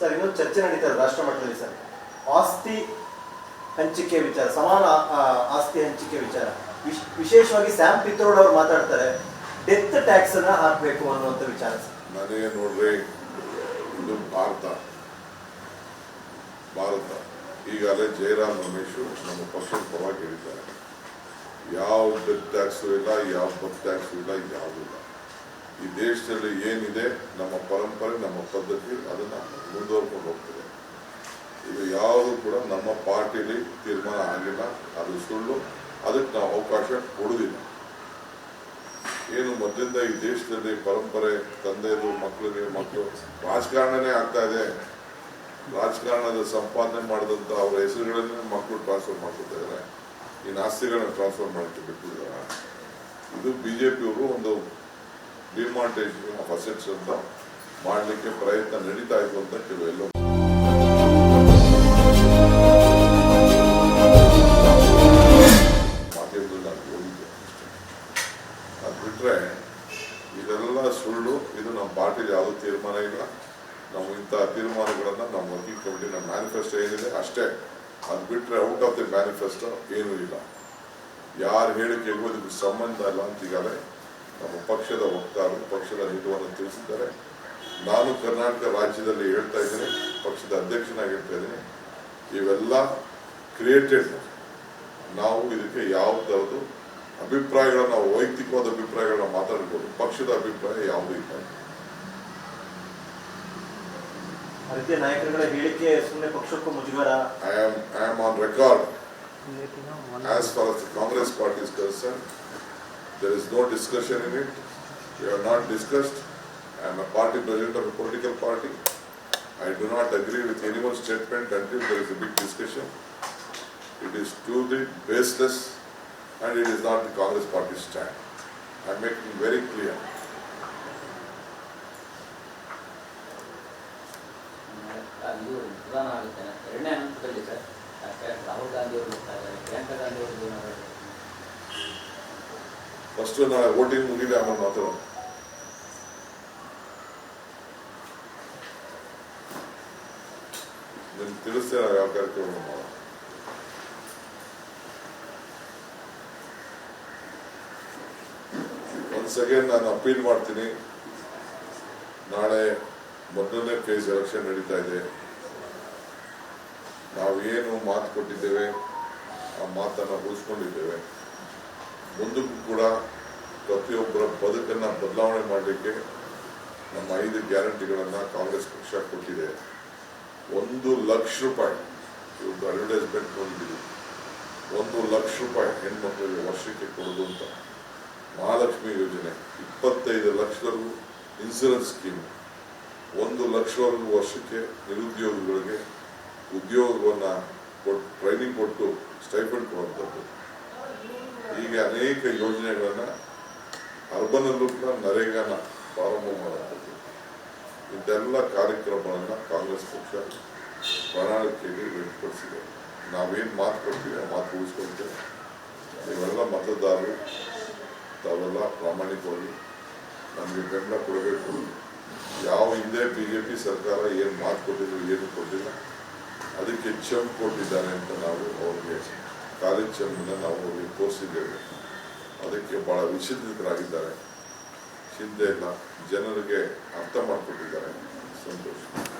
Sir ಇನ್ನೊಂದು ಚರ್ಚೆ ನಡೀತಾ ಇದೆ ರಾಷ್ಟ್ರ ಮಟ್ಟದಲ್ಲಿ ಸರ್. ಆಸ್ತಿ ಹಂಚಿಕೆ ವಿಚಾರ, ಸಮಾನ ಆಸ್ತಿ ಹಂಚಿಕೆ ವಿಚಾರ. ವಿಶ್- ವಿಶೇಷವಾಗಿ ಸ್ಯಾಮ್ ಪಿತ್ರೋಡ್ ಅವರು ಮಾತಾಡ್ತಾರೆ, ಡೆತ್ ಟ್ಯಾಕ್ಸ್ ಅನ್ನ ಹಾಕಬೇಕು ಅನ್ನುವಂಥ ವಿಚಾರ ಸರ್. ನನಗೆ ನೋಡ್ರಿ ಇದು ಭಾರತ. ಭಾರತ. ಈಗಾಗಲೇ ಜಯರಾಮ್ ರಮೇಶ್ ನಮ್ಮ ಪಕ್ಷದ ಪರವಾಗಿ ಹೇಳಿದ್ದಾರೆ ಯಾವ ಡೆತ್ ಟ್ಯಾಕ್ಸ್ ಇಲ್ಲ, ಯಾವ ಬಸ್ ಟ್ಯಾಕ್ಸು ಇಲ್ಲ, ಯಾವುದೂ ಇಲ್ಲ. ಈ ದೇಶದಲ್ಲಿ ಏನಿದೆ, ನಮ್ಮ ಪರಂಪರೆ, ನಮ್ಮ ಪದ್ಧತಿ, ಅದನ್ನ ಮುಂದುವರ್ಕೊಂಡು ಹೋಗ್ತದೆ. ಇದು ಯಾವುದು ಕೂಡ ನಮ್ಮ ಪಾರ್ಟಿಲಿ ತೀರ್ಮಾನ ಆಗಿಲ್ಲ, ಅದು ಸುಳ್ಳು, ಅದಕ್ಕೆ ನಾವು ಅವಕಾಶ ಕೊಡುವುದಿಲ್ಲ. ಏನು ಮೊದಲಿಂದ ಈ ದೇಶದಲ್ಲಿ ಪರಂಪರೆ, ತಂದೆದು, ಮಕ್ಕಳಿಗೆ ಮಕ್ಕಳು ರಾಜಕಾರಣನೇ ಆಗ್ತಾ ಇದೆ. ರಾಜಕಾರಣದ ಸಂಪಾದನೆ ಮಾಡಿದಂತ ಅವರ ಹೆಸರುಗಳನ್ನೇ ಮಕ್ಕಳು ಟ್ರಾನ್ಸ್ಫರ್ ಮಾಡ್ಕೊತಾ ಇದ್ದಾರೆ. ಈ ಆಸ್ತಿಗಳನ್ನ ಟ್ರಾನ್ಸ್ಫರ್ ಬಿಟ್ಟಿದ್ದಾರೆ. ಇದು ಬಿಜೆಪಿಯವರು ಒಂದು ಡಿಮಾಂಟೇಷನ್ ಆಫ್ ಅಸೆಟ್ಸ್ ಅಂತ ಮಾಡಲಿಕ್ಕೆ ಪ್ರಯತ್ನ ನಡೀತಾ ಇತ್ತು ಅಂತ ಕೆಲವೆಲ್ಲ ಅದು ಬಿಟ್ರೆ ಇದೆಲ್ಲ ಸುಳ್ಳು, ಇದು ನಮ್ಮ ಪಾರ್ಟಿಲಿ ಯಾವುದೂ ತೀರ್ಮಾನ ಇಲ್ಲ. ನಾವು ಇಂಥ ತೀರ್ಮಾನಗಳನ್ನು ನಮ್ಮ ವರ್ಕಿಂಗ್ ಕಮಿಟಿನ ಮ್ಯಾನಿಫೆಸ್ಟೋ ಏನಿದೆ ಅಷ್ಟೇ. ಅದು ಬಿಟ್ಟರೆ ಔಟ್ ಆಫ್ ದಿ ಮ್ಯಾನಿಫೆಸ್ಟೋ ಏನೂ ಇಲ್ಲ. ಯಾರು ಹೇಳಿಕೆಗೂ ಇದಕ್ಕೆ ಸಂಬಂಧ ಇಲ್ಲ ಅಂತ ನಮ್ಮ ಪಕ್ಷದ ವಕ್ತಾರರು ಪಕ್ಷದ ನಿಲುವನ್ನು ತಿಳಿಸಿದ್ದಾರೆ. ನಾನು ಕರ್ನಾಟಕ ರಾಜ್ಯದಲ್ಲಿ ಹೇಳ್ತಾ ಇದ್ದೀನಿ ಪಕ್ಷದ ಅಧ್ಯಕ್ಷನಾಗಿ ಹೇಳ್ತಾ ಇದ್ದೀನಿ. ಇವೆಲ್ಲ ಕ್ರಿಯೇಟೆಡ್ ನಾವು ಇದಕ್ಕೆ ಯಾವ ಥರದ್ದು ಅಭಿಪ್ರಾಯಗಳನ್ನ ನಾವು ವೈಯಕ್ತಿಕವಾದ ಅಭಿಪ್ರಾಯಗಳನ್ನ ಮಾತಾಡ್ಬೋದು. ಪಕ್ಷದ ಅಭಿಪ್ರಾಯ ಯಾವುದೂ ಇಲ್ಲ. ಭಾರತೀಯ ನಾಯಕರುಗಳ ಹೇಳಿಕೆ ಸುಮ್ಮನೆ ಪಕ್ಷಕ್ಕೂ ಮುಜುಗರ. I am I am on record as for as the Congress party is concerned, there is no discussion in it. We have not discussed. I am a party president of a political party. I do not agree with anyone's statement until there is a big discussion. It is truly baseless and it is not the Congress party stand. I am making very clear. ಅದು ಪ್ರಧಾನ ಆಗುತ್ತೆ ಎರಡನೇ ಹಂತದಲ್ಲಿ sir ಅಷ್ಟೇ ರಾಹುಲ್ ಗಾಂಧಿ ಅವರು ಹೋಗ್ತಾ ಇದ್ದಾರೆ ಪ್ರಿಯಾಂಕಾ ಗಾಂಧಿ ಅವರು ಏನಾದ್ರು ಫಸ್ಟ್ ನಾಳೆ ಓಟಿಂಗ್ ಮುಗಿದೆ ಆಮೇಲೆ ಮಾತಾಡೋಣ ತಿಳಿಸ್ತೇನೆ ಯಾವ ಕಾರ್ಯಕ್ರಮ ಮಾಡೋಣ ನಾನು ಅಪೀಲ್ ಮಾಡ್ತೀನಿ. ನಾಳೆ ಮೊದಲನೇ ಫೇಸ್ ಎಲೆಕ್ಷನ್ ನಡೀತಾ ಇದೆ. ನಾವು ಏನು ಮಾತು ಕೊಟ್ಟಿದ್ದೇವೆ, ಆ ಮಾತನ್ನ ಉಳಿಸ್ಕೊಂಡಿದ್ದೇವೆ. ಮುಂದಕ್ಕೂ ಕೂಡ ಪ್ರತಿಯೊಬ್ಬರ ಬದುಕನ್ನ ಬದಲಾವಣೆ ಮಾಡಲಿಕ್ಕೆ ನಮ್ಮ ಐದು ಗ್ಯಾರಂಟಿಗಳನ್ನ ಕಾಂಗ್ರೆಸ್ ಪಕ್ಷ ಕೊಟ್ಟಿದೆ. ಒಂದು ಲಕ್ಷ ರೂಪಾಯಿ ಇವತ್ತು ಅಡ್ವರ್ಟೈಸ್ಮೆಂಟ್ ಬಂದಿದೆ. ಒಂದು ಲಕ್ಷ ರೂಪಾಯಿ ಹೆಣ್ಮಕ್ಳಿಗೆ ವರ್ಷಕ್ಕೆ ಕೊಡೋದು ಅಂತ. ಮಹಾಲಕ್ಷ್ಮಿ ಯೋಜನೆ, ಇಪ್ಪತ್ತೈದು ಲಕ್ಷದವರೆಗೂ ಇನ್ಸೂರೆನ್ಸ್ ಸ್ಕೀಮ್ ಒಂದು ಲಕ್ಷವರೆಗೂ ವರ್ಷಕ್ಕೆ ನಿರುದ್ಯೋಗಿಗಳಿಗೆ ಉದ್ಯೋಗವನ್ನು ಕೊಟ್ಟು ಟ್ರೈನಿಂಗ್ ಕೊಟ್ಟು ಸ್ಟೈಫಂಡ್ ಕೊಡುವಂಥದ್ದು. ಹೀಗೆ ಅನೇಕ ಯೋಜನೆಗಳನ್ನ ಅರ್ಬನಲ್ಲೂ ಕೂಡ ನರೇಗಾನ ಪ್ರಾರಂಭ ಮಾಡಲಾಗಿದೆ ಇದೆಲ್ಲ ಕಾರ್ಯಕ್ರಮಗಳನ್ನ ಕಾಂಗ್ರೆಸ್ ಪಕ್ಷ ಪ್ರಣಾಳಿಕೆಯಲ್ಲಿ ವ್ಯಕ್ತಪಡಿಸಿದೆ ನಾವೇನು ಮಾತು ಕೊಡ್ತೀವಿ, ಆ ಮಾತು ಉಳಿಸ್ಕೊಳ್ತೇವೆ ಇವೆಲ್ಲ ಮತದಾರರು, ತಾವೆಲ್ಲ ಪ್ರಾಮಾಣಿಕವಾಗಿ ನಮಗೆ ಬೆಂಬಲ ಕೊಡಬೇಕು. ಯಾವ ಹಿಂದೆ ಬಿ ಜೆ ಪಿ ಸರ್ಕಾರ ಏನು ಮಾತು ಕೊಟ್ಟಿದ್ರು, ಏನು ಕೊಟ್ಟಿಲ್ಲ. ಅದಕ್ಕೆ ಚಂಪ್ ಕೊಟ್ಟಿದ್ದಾರೆ ಅಂತ ನಾವು ಅವ್ರಿಗೆ ಕಾರ್ಯಾಚರಣೆಯನ್ನು ನಾವು ಅವರಿಗೆ ತೋರಿಸಿದ್ದೇವೆ ಅದಕ್ಕೆ ಭಾಳ ವಿಚಿತ್ರಿತರಾಗಿದ್ದಾರೆ ಚಿಂತೆ ಇಲ್ಲ. ಜನರಿಗೆ ಅರ್ಥ ಮಾಡಿಕೊಟ್ಟಿದ್ದಾರೆ. ಸಂತೋಷ.